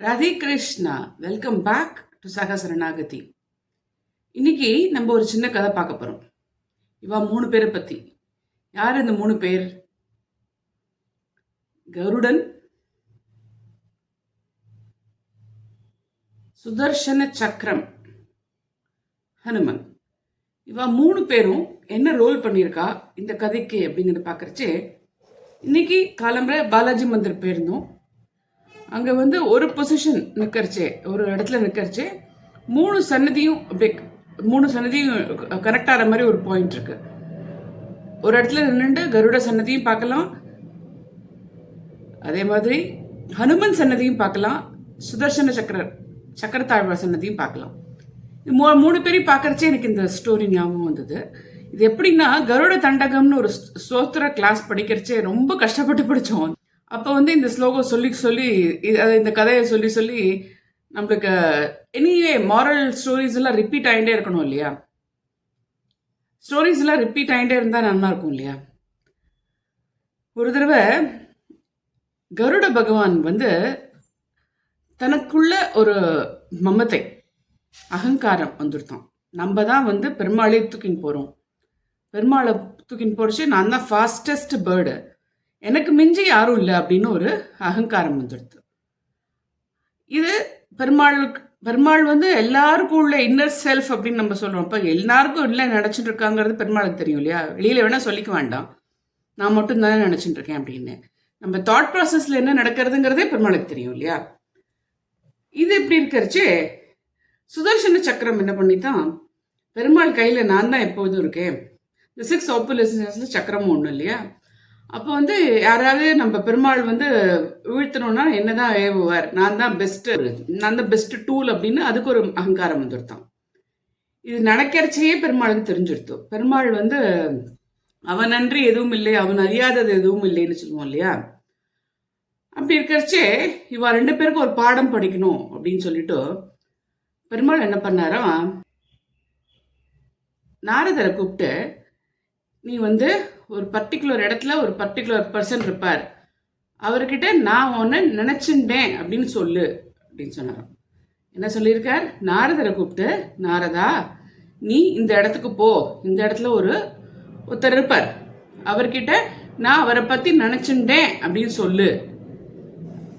Radhe Krishna welcome back to Sahasaranagati இன்னைக்கு நம்ம ஒரு சின்ன கதை பார்க்க போகிறோம் இவா மூணு பேரை பற்றி யார் இந்த மூணு பேர்? கருடன் சுதர்ஷன சக்கரம் ஹனுமன். இவா மூணு பேரும் என்ன ரோல் பண்ணியிருக்கா இந்த கதைக்கு அப்படிங்கிறத பார்க்குறச்சே இன்னைக்கு காலம்பரை பாலாஜி மந்திர் போயிருந்தோம் அங்கே வந்து ஒரு பொசிஷன் நிற்கரிச்சே ஒரு இடத்துல நிற்கிறச்சு மூணு சன்னதியும் அப்படியே மூணு சன்னதியும் கனெக்ட் ஆகிற மாதிரி ஒரு பாயிண்ட் இருக்கு. ஒரு இடத்துல நின்றுட்டு கருட சன்னதியும் பார்க்கலாம். அதே மாதிரி ஹனுமன் சன்னதியும் பார்க்கலாம். சுதர்சன சக்கர சக்கரத்தாழ்வார் சன்னதியும் பார்க்கலாம். இது மூ மூணு பேரையும் பார்க்கறச்சே எனக்கு இந்த ஸ்டோரி ஞாபகம் வந்தது. இது எப்படின்னா கருட தண்டகம்னு ஒரு ஸ்தோத்திர கிளாஸ் படிக்கிறச்சே ரொம்ப கஷ்டப்பட்டு படித்தோம் அப்போ வந்து இந்த ஸ்லோகம் சொல்லி சொல்லி அது இந்த கதையை சொல்லி சொல்லி நம்மளுக்கு எனிவே மாரல் ஸ்டோரிஸ் எல்லாம் ரிப்பீட் ஆகிட்டே இருக்கணும் இல்லையா? ஸ்டோரிஸ் எல்லாம் ரிப்பீட் ஆகிட்டே இருந்தால் நல்லா இருக்கும் இல்லையா? ஒரு தடவை கருட பகவான் வந்து தனக்குள்ள ஒரு மமத்தை அகங்காரம் வந்துருத்தான் நம்ம தான் வந்து பெருமாளையை தூக்கின்னு போகிறோம் பெருமாளை தூக்கின்னு போறச்சு நான் தான் ஃபாஸ்டஸ்ட் பேர்டு எனக்கு மிஞ்சி யாரும் இல்லை அப்படின்னு ஒரு அகங்காரம் வந்துடுது. இது பெருமாளுக்கு பெருமாள் வந்து எல்லாருக்கும் உள்ள இன்னர் செல்ஃப் அப்படின்னு நம்ம சொல்கிறோம் அப்போ எல்லாருக்கும் இல்லை நினச்சிட்டு இருக்காங்கிறது பெருமாளுக்கு தெரியும் இல்லையா? வெளியில வேணால் சொல்லிக்க வேண்டாம். நான் மட்டும் தானே நினச்சிட்டு இருக்கேன் அப்படின்னு. நம்ம தாட் ப்ராசஸில் என்ன நடக்கிறதுங்கிறதே பெருமாளுக்கு தெரியும் இல்லையா? இது எப்படி இருக்கிறச்சு சுதர்சன சக்கரம் என்ன பண்ணித்தான்? பெருமாள் கையில் நான் தான் எப்போதும் இருக்கேன். இந்த சிக்ஸ் ஆப்புலன்ஸ்ல சக்கரமும் ஒன்றும் இல்லையா? அப்போ வந்து யாராவது நம்ம பெருமாள் வந்து வீழ்த்தணும்னா என்னதான் ஏவுவார்? நான் தான் பெஸ்ட் நான் தான் பெஸ்ட் டூல் அப்படின்னு அதுக்கு ஒரு அகங்காரம் வந்துருத்தான். இது நடக்கிறச்சையே பெருமாளுக்கு தெரிஞ்சிருத்தோம் பெருமாள் வந்து அவன் நன்றி எதுவும் இல்லை அவன் அறியாதது எதுவும் இல்லைன்னு சொல்லுவோம் இல்லையா? அப்படி இருக்கிறச்சே இவ ரெண்டு பேருக்கும் ஒரு பாடம் படிக்கணும் அப்படின்னு சொல்லிட்டு பெருமாள் என்ன பண்ணாராம் நாரதரை கூப்பிட்டு நீ வந்து ஒரு பர்டிகுலர் இடத்துல ஒரு பர்டிகுலர் பர்சன் இருப்பார். அவர்கிட்ட நான் ஒன்று நினச்சிண்டேன் அப்படின்னு சொல்லு அப்படின்னு சொன்னாராம் என்ன சொல்லியிருக்கார்? நாரதரை கூப்பிட்டு நாரதா நீ இந்த இடத்துக்கு போ. இந்த இடத்துல ஒரு ஒருத்தர் இருப்பார். அவர்கிட்ட நான் அவரை பற்றி நினச்சிண்டேன் அப்படின்னு சொல்லு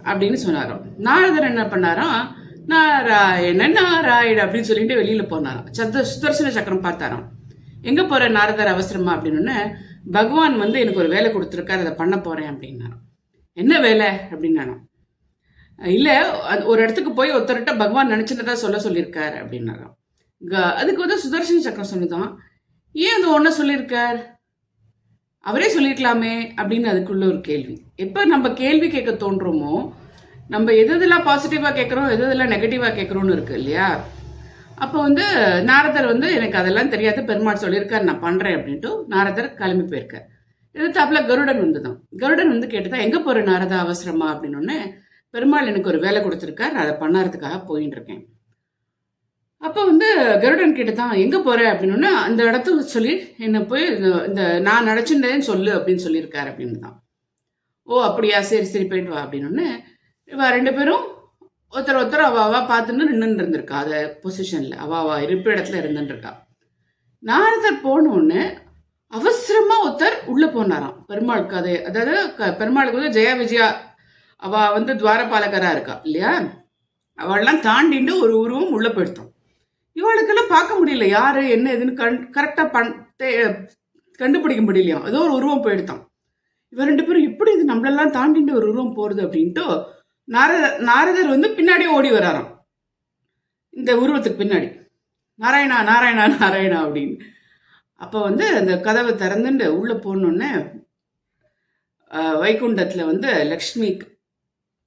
அப்படின்னு சொன்னாராம். நாரதர் என்ன பண்ணாராம்? நாராயண நாராயண அப்படின்னு சொல்லிட்டு வெளியில் போனாராம். சத்த சுதர்சன சக்கரம் பார்த்தாராம். எங்கே போகிற நாரதர் அவசரமா? அப்படின்னு பகவான் வந்து எனக்கு ஒரு வேலை கொடுத்துருக்காரு அதை பண்ண போறேன் அப்படின்னாராம் என்ன வேலை? அப்படின்னாராம் இல்லை அது ஒரு இடத்துக்கு போய் ஒருத்தர்கிட்ட பகவான் நினைச்சிருந்ததா சொல்ல சொல்லியிருக்காரு அப்படின்னாராம் க- அதுக்கு வந்து சுதர்ஷன் சக்கரம் சொல்லிதான். ஏன் அது ஒன்ன சொல்லியிருக்கார்? அவரே சொல்லியிருக்கலாமே அப்படின்னு அதுக்குள்ள ஒரு கேள்வி. எப்போ நம்ம கேள்வி கேட்க தோன்றோமோ நம்ம எது எதெல்லாம் பாசிட்டிவாக கேட்குறோம் எது எதெல்லாம் நெகட்டிவாக கேட்குறோன்னு இருக்கு இல்லையா? அப்போ வந்து நாரதர் வந்து எனக்கு அதெல்லாம் தெரியாது பெருமாள் சொல்லியிருக்காரு நான் பண்ணுறேன் அப்படின்ட்டு நாரதர் கிளம்பி போயிருக்கார். இது தாப்புல கருடன் வந்து தான். கருடன் வந்து கேட்டுதான் எங்கே போகிற நாரதா அவசரமா? அப்படின்னு பெருமாள் எனக்கு ஒரு வேலை கொடுத்துருக்கார் நான் அதை பண்ணறதுக்காக போயின்னு இருக்கேன். அப்போ வந்து கருடன் கிட்ட தான் எங்கே போகிற அப்படின்னு அந்த இடத்துக்கு சொல்லி என்னை போய் இந்த- இந்த நான் நினச்சிருந்தேன்னு சொல்லு அப்படின்னு சொல்லியிருக்காரு அப்படின்னு தான் ஓ அப்படியா? சரி சரி போயிட்டு வா அப்படின்னு இவ ரெண்டு பேரும் ஒருத்தர் ஒருத்தர் அவாவா அவ பார்த்துன்னு நின்று இருந்திருக்கா. அதை பொசிஷனில் அவாவா அவ இருப்பு இடத்துல இருந்துட்டு நாரதர் போன அவசரமாக ஒருத்தர் உள்ளே போனாராம். பெருமாளுக்கு அது அதாவது க- பெருமாளுக்கு வந்து ஜெயா விஜயா அவள் வந்து துவாரபாலகராக இருக்கா இல்லையா? அவள்லாம் தாண்டிட்டு ஒரு உருவம் உள்ளே போயிடுத்தோம். இவளுக்கெல்லாம் பார்க்க முடியல. யார் என்ன எதுன்னு கண் கரெக்டாக பண் தே- கண்டுபிடிக்க முடியலையாம். ஏதோ ஒரு உருவம் போயிடுத்தான் இவ ரெண்டு பேரும் எப்படி இது நம்மளெல்லாம் தாண்டிட்டு ஒரு உருவம் போகிறது அப்படின்ட்டு நாரதர் நாரதர் வந்து பின்னாடி ஓடி வராராம். இந்த உருவத்துக்கு பின்னாடி. நாராயணா நாராயணா நாராயணா அப்படின்னு. அப்போ வந்து அந்த கதவை திறந்துட்டு உள்ளே போனோடனே வைகுண்டத்தில் வந்து லக்ஷ்மி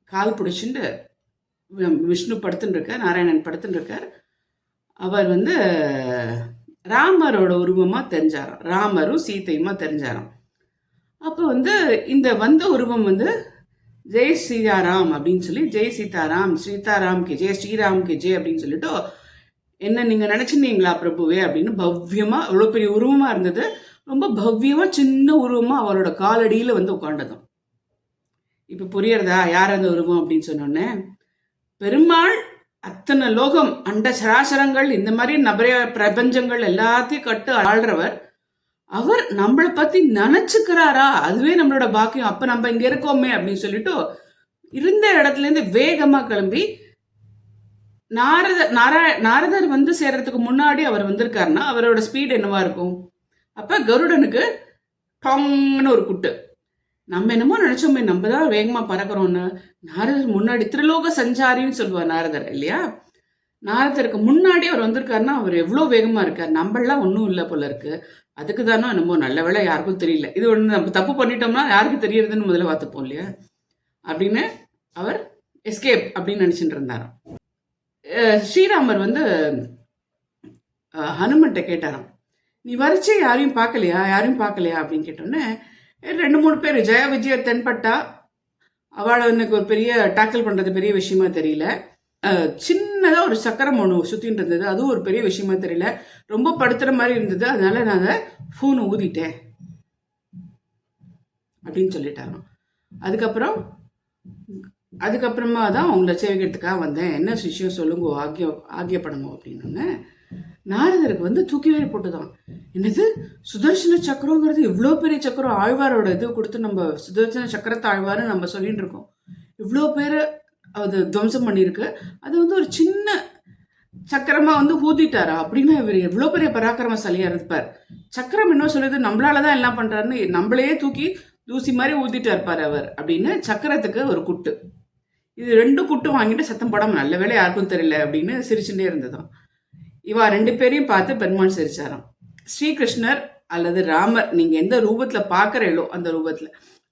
கால் பிடிச்சிட்டு விஷ்ணு படுத்துட்டுருக்கார் நாராயணன் படுத்துட்டுருக்கார் அவர் வந்து ராமரோட உருவமாக தெரிஞ்சாராம். ராமரும் சீத்தையுமா தெரிஞ்சாராம். அப்போ வந்து இந்த வந்த உருவம் வந்து ஜெய் சீதாராம் அப்படின்னு சொல்லி ஜெய் சீதாராம் சீதாராம் கே ஜெய் ஸ்ரீராம் கே ஜெய் அப்படின்னு சொல்லிட்டு என்ன நீங்க நினைச்சிருந்தீங்களா பிரபுவே அப்படின்னு பவ்யமா அவ்வளோ பெரிய உருவமா இருந்தது. ரொம்ப பவ்யமா சின்ன உருவமா அவரோட காலடியில வந்து உட்காண்டதும் இப்ப புரியறதா? யார் அந்த உருவம் அப்படின்னு சொன்னோடனே பெருமாள் அத்தனை லோகம் அண்ட சராசரங்கள் இந்த மாதிரி நபர பிரபஞ்சங்கள் எல்லாத்தையும் கட்டு ஆள்றவர் அவர் நம்மளை பத்தி நினைச்சுக்கிறாரா? அதுவே நம்மளோட பாக்கியம். அப்ப நம்ம இங்க இருக்கோமே அப்படின்னு சொல்லிட்டு இருந்த இடத்துல இருந்து வேகமா கிளம்பி நாரத நாரா நாரதர் வந்து சேர்றதுக்கு முன்னாடி அவர் வந்திருக்காருன்னா அவரோட ஸ்பீட் என்னவா இருக்கும்? அப்ப கருடனுக்கு டாங்னு ஒரு குட்டு. நம்ம என்னமோ நினைச்சோமே நம்ம தான் வேகமா பறக்கிறோம்னு. நாரதர் முன்னாடி திருலோக சஞ்சாரின்னு சொல்லுவார் நாரதர் இல்லையா? நாரதருக்கு முன்னாடி அவர் வந்திருக்காருன்னா அவர் எவ்வளோ வேகமாக இருக்கார். நம்மளாம் ஒன்றும் இல்லை போல இருக்கு. அதுக்கு தானோ என்னமோ நல்ல வேலை யாருக்கும் தெரியல. இது ஒன்று நம்ம தப்பு பண்ணிட்டோம்னா யாருக்கு தெரியறதுன்னு முதல்ல பார்த்துப்போம் இல்லையா? அப்படின்னு அவர் எஸ்கேப் அப்படின்னு நினச்சிட்டு இருந்தாராம் ஸ்ரீராமர் வந்து ஹனுமன்ட்ட கேட்டாராம். நீ வரைச்சே யாரையும் பார்க்கலையா? யாரையும் பார்க்கலையா? அப்படின்னு கேட்டோன்னே ரெண்டு மூணு பேர். ஜெய விஜய தென்பட்டா? அவளை எனக்கு ஒரு பெரிய டேக்கிள் பண்ணுறது பெரிய விஷயமா தெரியல. சின்ன சின்னதாக ஒரு சக்கரம் ஒன்று சுற்றின்னு இருந்தது அதுவும் ஒரு பெரிய விஷயமா தெரியல. ரொம்ப படுத்துகிற மாதிரி இருந்தது. அதனால நான் அதை ஃபோனை ஊதிட்டேன். அப்படின்னு சொல்லிட்டாராம் அதுக்கப்புறம் அதுக்கப்புறமா தான் உங்களை சேவிக்கிறதுக்காக வந்தேன். என்ன விஷயம் சொல்லுங்க ஆகிய ஆகியப்படணும் அப்படின்னு நாரதருக்கு வந்து தூக்கி வேறு போட்டுதான். என்னது? சுதர்சன சக்கரங்கிறது இவ்வளோ பெரிய சக்கரம் ஆழ்வாரோட இது கொடுத்து நம்ம சுதர்சன சக்கரத்தை ஆழ்வார்னு நம்ம சொல்லிட்டு இருக்கோம் இவ்வளோ பேர் அது துவம்சம் பண்ணியிருக்கு. அது வந்து ஒரு சின்ன சக்கரமா வந்து ஊதிட்டாரா? அப்படின்னா இவர் எவ்வளோ பெரிய பராக்கிரமசாலியா இருப்பார். சக்கரம் என்ன சொல்லுது? நம்மளால தான் எல்லாம் பண்றாருன்னு நம்மளையே தூக்கி தூசி மாதிரி ஊதிட்டு இருப்பார் அவர் அப்படின்னு சக்கரத்துக்கு ஒரு குட்டு. இது ரெண்டு குட்டு வாங்கிட்டு சத்தம் போடாமல் நல்ல வேலை யாருக்கும் தெரியல அப்படின்னு சிரிச்சுட்டே இருந்ததாம். இவா ரெண்டு பேரையும் பார்த்து பெருமாள் சிரிச்சாராம். ஸ்ரீகிருஷ்ணர் அல்லது ராமர் நீங்க எந்த ரூபத்துல பாக்குறீங்களோ அந்த ரூபத்துல.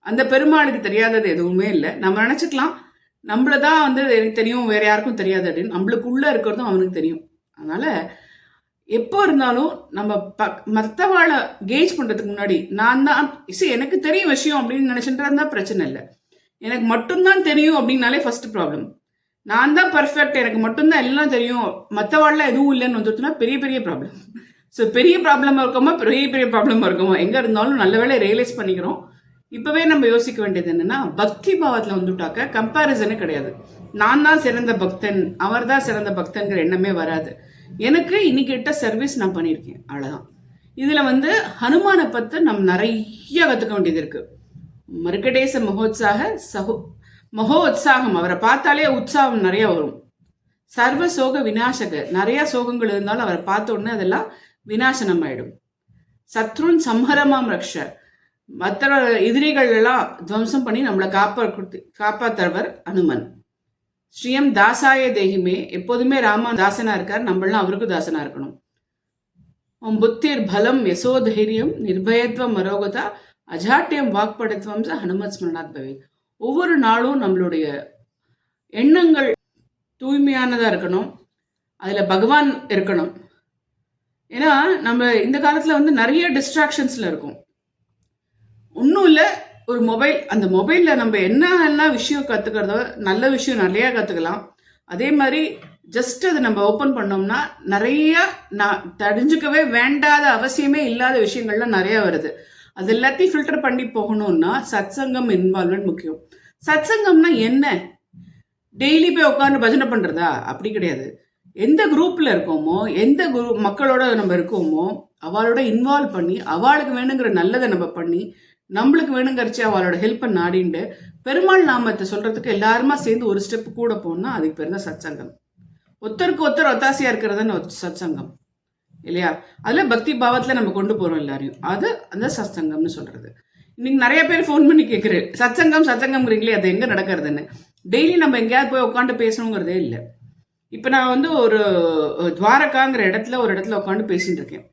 அந்த பெருமாளுக்கு தெரியாதது எதுவுமே இல்லை. நம்ம நினைச்சுக்கலாம் நம்மள தான் வந்து எனக்கு தெரியும் வேற யாருக்கும் தெரியாது அப்படின்னு. நம்மளுக்குள்ளே இருக்கிறதும் அவனுக்கு தெரியும். அதனால எப்போ இருந்தாலும் நம்ம ப மற்றவாளை கேஜ் பண்ணுறதுக்கு முன்னாடி நான் தான் see, எனக்கு தெரியும் விஷயம் அப்படின்னு நினைச்சுட்டு இருந்தால் பிரச்சனை இல்லை. எனக்கு மட்டும்தான் தெரியும் அப்படின்னாலே ஃபர்ஸ்ட் ப்ராப்ளம் நான் தான் பர்ஃபெக்ட் எனக்கு மட்டும்தான் எல்லாம் தெரியும். மற்றவாள்லாம் எதுவும் இல்லைன்னு வந்துட்டுனா பெரிய பெரிய ப்ராப்ளம் ஸோ பெரிய ப்ராப்ளமாக இருக்கோமா? பெரிய பெரிய ப்ராப்ளமாக இருக்கோமா? எங்கே இருந்தாலும் நல்ல வேளை ரியலைஸ் பண்ணிக்கிறோம். இப்போவே நம்ம யோசிக்க வேண்டியது என்னன்னா பக்தி பாவத்தில் வந்துட்டாக்க கம்பேரிசனே கிடையாது. நான் தான் சிறந்த பக்தன் அவர் தான் சிறந்த பக்தங்கிற எண்ணமே வராது. எனக்கு இன்னைக்கிட்ட சர்வீஸ் நான் பண்ணியிருக்கேன் அவ்வளோதான் இதில் வந்து ஹனுமானை பற்றி நம்ம நிறைய கற்றுக்க வேண்டியது இருக்கு. மருக்கடேச மகோத்சாக சகோ மகோ உற்சாகம் அவரை பார்த்தாலே உற்சாகம் நிறைய வரும். சர்வ சோக விநாசக நிறைய சோகங்கள் இருந்தாலும் அவரை பார்த்த உடனே அதெல்லாம் விநாசனம் ஆயிடும் சத்ருன் சம்ஹரமாம் ரக்ஷ. மற்ற எதிரிகள் எல்லாம் துவம்சம் பண்ணி நம்மளை காப்பாற்று காப்பாத்துறவர் அனுமன். ஸ்ரீயம் தாசாய தேகிமே. எப்போதுமே ராமா தாசனா இருக்கார். நம்மளாம் அவருக்கு தாசனா இருக்கணும். உம் புத்திர் பலம் யசோதைரியம் நிர்பயத்துவம் மரோகதா அஜாட்டியம் வாக்படுத்துவம் ஹனுமத் ஸ்மரணாத் பவே. ஒவ்வொரு நாளும் நம்மளுடைய எண்ணங்கள் தூய்மையானதா இருக்கணும். அதுல பகவான் இருக்கணும். ஏன்னா நம்ம இந்த காலத்துல வந்து நிறைய டிஸ்ட்ராக்ஷன்ஸ்ல இருக்கும். ஒன்றும் இல்லை ஒரு மொபைல் அந்த மொபைலில் நம்ம என்ன எல்லாம் விஷயம் கற்றுக்கிறதோ நல்ல விஷயம் நிறையா கற்றுக்கலாம் அதே மாதிரி ஜஸ்ட் அதை நம்ம ஓப்பன் பண்ணோம்னா நிறைய நான் தெரிஞ்சுக்கவே வேண்டாத அவசியமே இல்லாத விஷயங்கள்லாம் நிறையா வருது. அது எல்லாத்தையும் ஃபில்டர் பண்ணி போகணும்னா சத்சங்கம் இன்வால்மெண்ட் முக்கியம். சத்சங்கம்னா என்ன? டெய்லி போய் உட்காந்து பஜனை பண்ணுறதா அப்படி கிடையாது. எந்த குரூப்பில் இருக்கோமோ எந்த குரூப் மக்களோட நம்ம இருக்கோமோ அவளோட இன்வால்வ் பண்ணி அவளுக்கு வேணுங்கிற நல்லதை நம்ம பண்ணி நம்மளுக்கு வேணுங்கிறச்சு அவளோட ஹெல்ப்பை நாடிண்டு பெருமாள் நாமத்தை சொல்றதுக்கு எல்லாருமா சேர்ந்து ஒரு ஸ்டெப் கூட போனா அதுக்கு பேர் தான் சத்சங்கம். ஒருத்தருக்கு ஒருத்தர் ஒத்தாசையாக இருக்கிறதுன்னு ஒரு சத்சங்கம். இல்லையா? அதுல பக்தி பாவத்துல நம்ம கொண்டு போறோம் எல்லாரையும். அது அந்த சத்சங்கம்னு சொல்றது. இன்னைக்கு நிறைய பேர் ஃபோன் பண்ணி கேட்குறேன் சத்சங்கம் சத்சங்கம்ங்கிறீங்களே அது எங்க நடக்கிறதுன்னு. டெய்லி நம்ம எங்கேயாவது போய் உட்காந்து பேசணுங்கிறதே இல்லை. இப்போ நான் வந்து ஒரு துவாரகாங்கிற இடத்துல ஒரு இடத்துல உட்காந்து பேசிட்டு இருக்கேன்.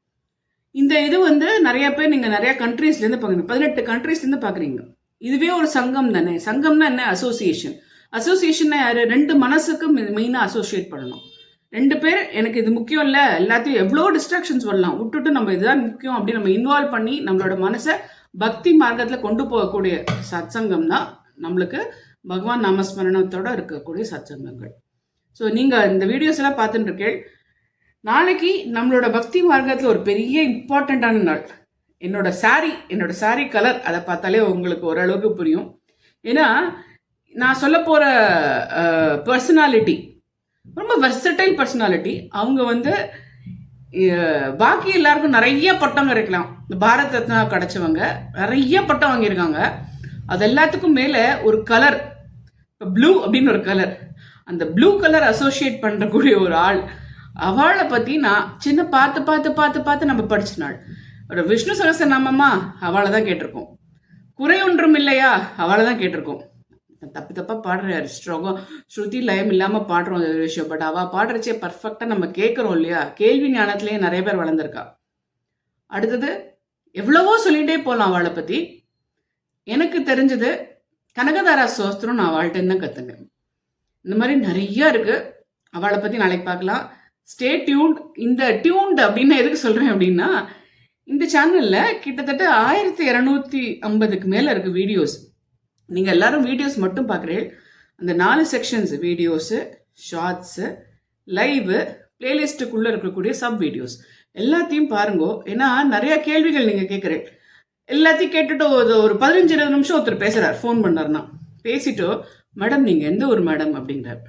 இந்த இது வந்து நிறைய பேர் நீங்க நிறைய கண்ட்ரீஸ்லேருந்து பார்க்குறீங்க. பதினெட்டு கண்ட்ரீஸ்லேருந்து பார்க்குறீங்க. இதுவே ஒரு சங்கம் தானே. சங்கம்னா என்ன? அசோசியேஷன் அசோசியேஷன் யாரு? ரெண்டு மனசுக்கு மெயினாக அசோசியேட் பண்ணணும். ரெண்டு பேர் எனக்கு இது முக்கியம் இல்லை. எல்லாத்தையும் எவ்வளோ டிஸ்ட்ராக்ஷன்ஸ் வரலாம். விட்டுட்டு நம்ம இதுதான் முக்கியம் அப்படி நம்ம இன்வால்வ் பண்ணி நம்மளோட மனசை பக்தி மார்க்கத்தில் கொண்டு போகக்கூடிய சத்சங்கம் தான் நம்மளுக்கு பகவான் நாமஸ்மரணத்தோட இருக்கக்கூடிய சத்சங்கங்கள். ஸோ நீங்கள் இந்த வீடியோஸ் எல்லாம் பார்த்துட்டு இருக்கேன் நாளைக்கு நம்மளோட பக்தி மார்க்கத்தில் ஒரு பெரிய இம்பார்ட்டண்ட்டான நாள். என்னோட சாரி என்னோட சாரி கலர் அதை பார்த்தாலே உங்களுக்கு ஓரளவுக்கு புரியும். ஏன்னா நான் சொல்ல போகிற பர்சனாலிட்டி ரொம்ப வெர்சடைல் பர்சனாலிட்டி அவங்க வந்து பாக்கி எல்லாருக்கும் நிறைய பட்டம் கிடைக்கலாம் இந்த பாரத் ரத்னா கிடைச்சவங்க நிறைய பட்டம் வாங்கியிருக்காங்க. அது எல்லாத்துக்கும் மேலே ஒரு கலர் இப்போ ப்ளூ அப்படின்னு ஒரு கலர் அந்த ப்ளூ கலர் அசோசியேட் பண்ணக்கூடிய ஒரு ஆள் அவளை பற்றி நான் சின்ன பார்த்து பார்த்து பார்த்து பார்த்து நம்ம படிச்ச நாள். ஒரு விஷ்ணு சகசநாமமா அவளை தான் கேட்டிருக்கோம். குறை ஒன்றும் இல்லையா? அவளை தான் கேட்டிருக்கோம். தப்பு தப்பாக பாடுறாரு. ஸ்ட்ரோகம் ஸ்ருதி லயம் இல்லாமல் பாடுறோம் ஒரு விஷயம். பட் அவள் பாடுறச்சே பர்ஃபெக்டாக நம்ம கேட்குறோம் இல்லையா? கேள்வி ஞானத்திலேயே நிறைய பேர் வளர்ந்துருக்கா. அடுத்தது எவ்வளவோ சொல்லிகிட்டே போகலாம் அவளை பற்றி எனக்கு தெரிஞ்சது கனகதாரா சோஸ்திரம் நான் அவள்கிட்ட தான் கற்றுங்க இந்த மாதிரி நிறைய இருக்கு. அவளை பற்றி நாளைக்கு பார்க்கலாம். ஸ்டே டியூன்ட் இந்த டியூன்ட் அப்படின்னு எதுக்கு சொல்கிறேன் அப்படின்னா இந்த சேனலில் கிட்டத்தட்ட ஆயிரத்தி இரநூத்தி ஐம்பதுக்கு மேலே இருக்குது வீடியோஸ் நீங்கள் எல்லாரும் வீடியோஸ் மட்டும் பார்க்குறீங்க. அந்த நாலு செக்ஷன்ஸ் வீடியோஸு ஷார்ட்ஸு லைவு பிளேலிஸ்ட்டுக்குள்ளே இருக்கக்கூடிய சப் வீடியோஸ் எல்லாத்தையும் பாருங்கோ. ஏன்னா நிறையா கேள்விகள் நீங்கள் கேட்குறேன் எல்லாத்தையும் கேட்டுட்டு ஒரு ஒரு பதினஞ்சு இருபது நிமிஷம் ஒருத்தர் பேசுகிறார் ஃபோன் பண்ணார்னா பேசிட்டோ மேடம் நீங்கள் எந்த ஒரு மேடம்? அப்படிங்கிறார்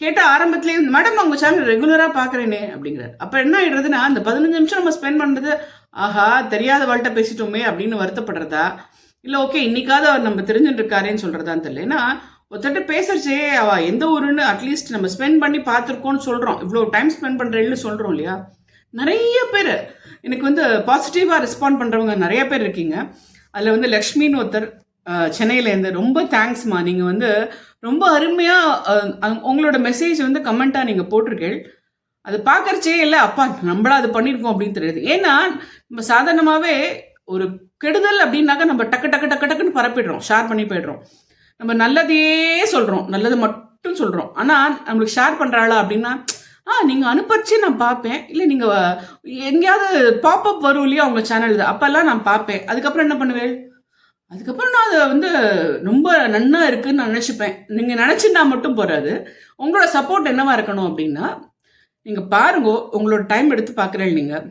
கேட்ட ஆரம்பத்துலேயே மேடம் உங்கள் சேனல் ரெகுலராக பார்க்குறேனே அப்படிங்கிறார். அப்போ என்ன ஆகிடுறதுன்னா அந்த பதினஞ்சு நிமிஷம் நம்ம ஸ்பெண்ட் பண்ணுறது ஆஹா தெரியாத வாழ்கிட்ட பேசிட்டோமே அப்படின்னு வருத்தப்படுறதா? இல்லை ஓகே இன்னைக்காவது அவர் நம்ம தெரிஞ்சுட்டு இருக்காருன்னு சொல்கிறதான்னு தெரியல. ஏன்னா ஒருத்தட்ட பேசுறச்சே அவ எந்த ஊருன்னு அட்லீஸ்ட் நம்ம ஸ்பெண்ட் பண்ணி பார்த்துருக்கோம்னு சொல்கிறோம் இவ்வளோ டைம் ஸ்பெண்ட் பண்ணுறேன்னு சொல்கிறோம் இல்லையா? நிறைய பேர் எனக்கு வந்து பாசிட்டிவாக ரெஸ்பாண்ட் பண்ணுறவங்க நிறைய பேர் இருக்கீங்க. அதில் வந்து லக்ஷ்மின்னு ஒருத்தர் சென்னையிலேருந்து ரொம்ப தேங்க்ஸ்மா நீங்கள் வந்து ரொம்ப அருமையாக உங்களோட மெசேஜ் வந்து கமெண்ட்டாக நீங்கள் போட்டிருக்கீள் அது பார்க்கறச்சே இல்லை அப்பா நம்மளா அது பண்ணியிருக்கோம் அப்படின்னு தெரியுது. ஏன்னா நம்ம சாதாரணமாகவே ஒரு கெடுதல் அப்படின்னாக்கா நம்ம டக்கு டக்கு டக்கு டக்குன்னு பரப்பிடுறோம். ஷேர் பண்ணி போயிடுறோம். நம்ம நல்லதையே சொல்கிறோம் நல்லது மட்டும் சொல்கிறோம் ஆனால் நம்மளுக்கு ஷேர் பண்ணுறாளா அப்படின்னா ஆ நீங்கள் அனுப்பிச்சு நான் பார்ப்பேன். இல்லை நீங்கள் எங்கேயாவது பாப்அப் வரும் இல்லையா உங்கள் சேனல் அப்போல்லாம் நான் பார்ப்பேன். அதுக்கப்புறம் என்ன பண்ணுவேன்? அதுக்கப்புறம் நான் அதை வந்து ரொம்ப நன்னா இருக்குன்னு நான் நினச்சிப்பேன். நீங்கள் நினச்சிருந்தா மட்டும் போகாது உங்களோட சப்போர்ட் என்னவா இருக்கணும் அப்படின்னா நீங்கள் பாருங்க உங்களோட டைம் எடுத்து பார்க்குறேன் நீங்கள்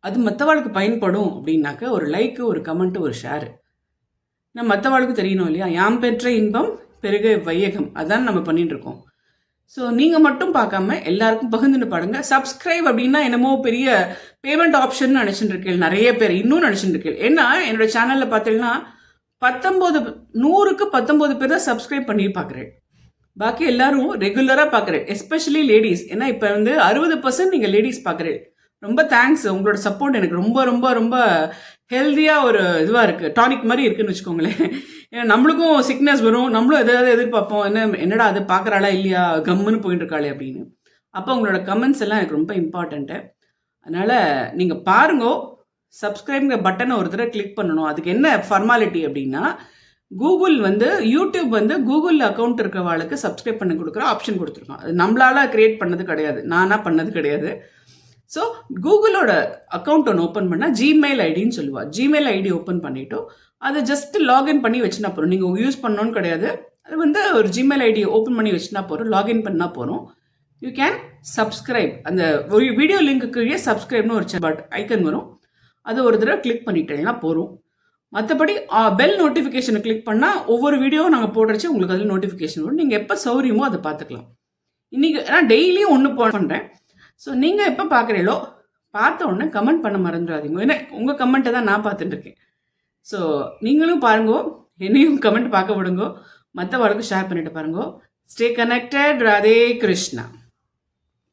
அது மற்றவாளுக்கு பயன்படும் அப்படின்னாக்க ஒரு லைக்கு ஒரு கமெண்ட்டு ஒரு ஷேரு நான் மற்றவாளுக்கு தெரியணும் இல்லையா? யாம் பெற்ற இன்பம் பெருக வையகம். அதான் நம்ம பண்ணிட்டு இருக்கோம். ஸோ நீங்கள் மட்டும் பார்க்காம எல்லாருக்கும் பகிர்ந்துட்டு பாடுங்க சப்ஸ்கிரைப் அப்படின்னா என்னமோ பெரிய பேமெண்ட் ஆப்ஷன் நினச்சிட்டு இருக்கேன் நிறைய பேர் இன்னும் நினச்சிட்டு இருக்கேன் ஏன்னா என்னோட சேனலில் பார்த்தீங்கன்னா பத்தொம்போது நூறுக்கு பத்தொம்போது பேர் தான் சப்ஸ்கிரைப் பண்ணி பார்க்குறேன் பாக்கி எல்லாரும் ரெகுலராக பார்க்குறேன் எஸ்பெஷலி லேடிஸ் ஏன்னா இப்போ வந்து அறுபது பர்சன்ட் நீங்கள் லேடிஸ் பார்க்குறேன் ரொம்ப தேங்க்ஸ் உங்களோட சப்போர்ட் எனக்கு ரொம்ப ரொம்ப ரொம்ப ஹெல்த்தியாக ஒரு இதுவாக இருக்குது டானிக் மாதிரி இருக்குதுன்னு வச்சுக்கோங்களேன். ஏன்னா நம்மளுக்கும் சிக்னஸ் வரும். நம்மளும் எதாவது எதிர்பார்ப்போம். என்ன என்னடா அது பார்க்குறாளா இல்லையா? கம்முன்னு போயிட்டு இருக்காளே அப்படின்னு. அப்போ உங்களோட கமெண்ட்ஸ் எல்லாம் எனக்கு ரொம்ப இம்பார்ட்டண்ட்டு அதனால் நீங்கள் பாருங்கோ. சப்ஸ்கிரைப்ங்கிற பட்டனை ஒரு தடவை கிளிக் பண்ணணும். அதுக்கு என்ன ஃபார்மாலிட்டி அப்படின்னா கூகுள் வந்து யூடியூப் வந்து கூகுள் அக்கௌண்ட் இருக்கிறவாளுக்கு சப்ஸ்கிரைப் பண்ணி கொடுக்குற ஆப்ஷன் கொடுத்துருக்கோம் அது நம்மளால கிரியேட் பண்ணது கிடையாது. நானாக பண்ணது கிடையாது. ஸோ கூகுளோட அக்கௌண்ட் ஒன்று ஓப்பன் பண்ணால் ஜிமெயில் ஐடின்னு சொல்லுவா. ஜிமெயில் ஐடி ஓப்பன் பண்ணிவிட்டோம் அதை ஜஸ்ட் லாகின் பண்ணி வச்சுனா போகிறோம் நீங்கள் யூஸ் பண்ணணும்னு கிடையாது. அது வந்து ஒரு ஜிமெயில் ஐடி ஓப்பன் பண்ணி வச்சுனா போகிறோம் லாகின் பண்ணால் போகிறோம் யூ கேன் சப்ஸ்கிரைப் அந்த ஒரு வீடியோ லிங்க்கு கீழே சப்ஸ்கிரைப்னு ஒரு பட் ஐக்கன் வரும். அது ஒரு தடவை கிளிக் பண்ணிட்டேன்னா போகிறோம் மற்றபடி பெல் நோட்டிஃபிகேஷனை கிளிக் பண்ணால் ஒவ்வொரு வீடியோவும் நாங்கள் போடுறச்சு உங்களுக்கு அதில் நோட்டிஃபிகேஷன் வரும். நீங்கள் எப்போ சௌரியமோ அதை பார்த்துக்கலாம். இன்றைக்கி நான் டெய்லியும் ஒன்று போ பண்ணுறேன் ஸோ நீங்கள் எப்போ பார்க்குறீங்களோ பார்த்த உடனே கமெண்ட் பண்ண மறந்துடாதீங்க. ஏன்னா உங்கள் கமெண்ட்டை தான் நான் பார்த்துட்டு இருக்கேன். ஸோ நீங்களும் பாருங்கோ என்னையும் கமெண்ட் பார்க்க விடுங்கோ மற்றவர்களுக்கும் ஷேர் பண்ணிட்டு பாருங்கோ. Stay connected Radhe Krishna